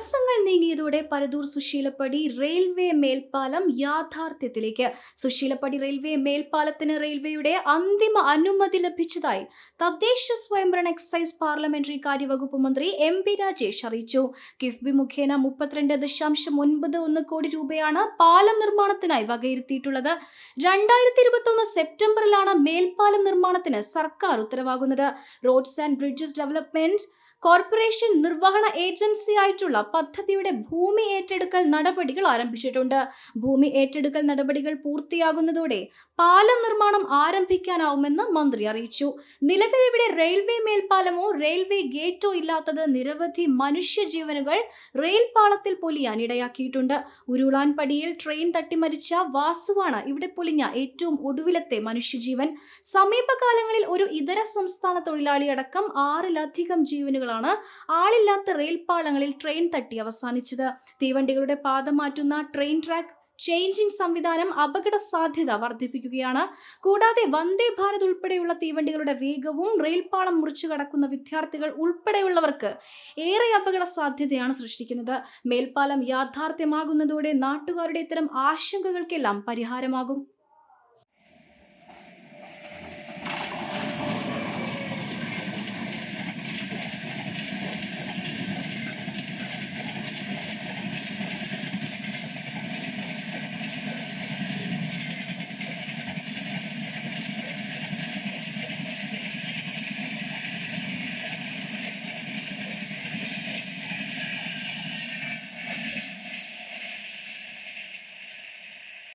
തടസ്സങ്ങൾ നീങ്ങിയതോടെ പരദൂർ സുശീലപ്പടി റെയിൽവേ മേൽപ്പാലം യാഥാർത്ഥ്യത്തിലേക്ക്. സുശീലപ്പടി റെയിൽവേ മേൽപ്പാലത്തിന് റെയിൽവേയുടെ അന്തിമ അനുമതി ലഭിച്ചതായി തദ്ദേശ സ്വയംഭരണ എക്സൈസ് പാർലമെന്ററി കാര്യവകുപ്പ് മന്ത്രി എം പി രാജേഷ് അറിയിച്ചു. കിഫ്ബി മുഖേന മുപ്പത്തിരണ്ട് ദശാംശം ഒൻപത് ഒന്ന് കോടി രൂപയാണ് പാലം നിർമ്മാണത്തിനായി വകയിരുത്തിയിട്ടുള്ളത്. രണ്ടായിരത്തി ഇരുപത്തൊന്ന് സെപ്റ്റംബറിലാണ് മേൽപ്പാലം നിർമ്മാണത്തിന് സർക്കാർ ഉത്തരവാകുന്നത്. Roads and bridges development corporation നിർവഹണ ഏജൻസി ആയിട്ടുള്ള പദ്ധതിയുടെ ഭൂമി ഏറ്റെടുക്കൽ നടപടികൾ ആരംഭിച്ചിട്ടുണ്ട്. ഭൂമി ഏറ്റെടുക്കൽ നടപടികൾ പൂർത്തിയാകുന്നതോടെ പാലം നിർമ്മാണം ആരംഭിക്കാനാവുമെന്ന് മന്ത്രി അറിയിച്ചു. നിലവിൽ ഇവിടെ റെയിൽവേ മേൽപ്പാലമോ റെയിൽവേ ഗേറ്റോ ഇല്ലാത്തത് നിരവധി മനുഷ്യജീവനുകൾ റെയിൽ പാളത്തിൽ പൊലിയാൻ ഇടയാക്കിയിട്ടുണ്ട്. ഉരുളാൻപടിയിൽ ട്രെയിൻ തട്ടിമരിച്ച വാസുവാണ് ഇവിടെ പൊലിഞ്ഞ ഏറ്റവും ഒടുവിലത്തെ മനുഷ്യജീവൻ. സമീപകാലങ്ങളിൽ ഒരു ഇതര സംസ്ഥാന തൊഴിലാളിയടക്കം ആറിലധികം ആറിലധികം ജീവനുകളാണ് ആളില്ലാത്ത റെയിൽ പാളങ്ങളിൽ ട്രെയിൻ തട്ടി അവസാനിച്ചത്. തീവണ്ടികളുടെ പാത മാറ്റുന്ന ട്രെയിൻ ട്രാക്ക് ചേഞ്ചിങ് സംവിധാനം അപകട സാധ്യത വർദ്ധിപ്പിക്കുകയാണ്. കൂടാതെ വന്ദേ ഭാരത് ഉൾപ്പെടെയുള്ള തീവണ്ടികളുടെ വേഗവും റെയിൽപാളം മുറിച്ചു കടക്കുന്ന വിദ്യാർത്ഥികൾ ഉൾപ്പെടെയുള്ളവർക്ക് ഏറെ അപകട സാധ്യതയാണ് സൃഷ്ടിക്കുന്നത്. മേൽപ്പാലം യാഥാർത്ഥ്യമാകുന്നതോടെ നാട്ടുകാരുടെ ഇത്തരം ആശങ്കകൾക്കെല്ലാം പരിഹാരമാകും.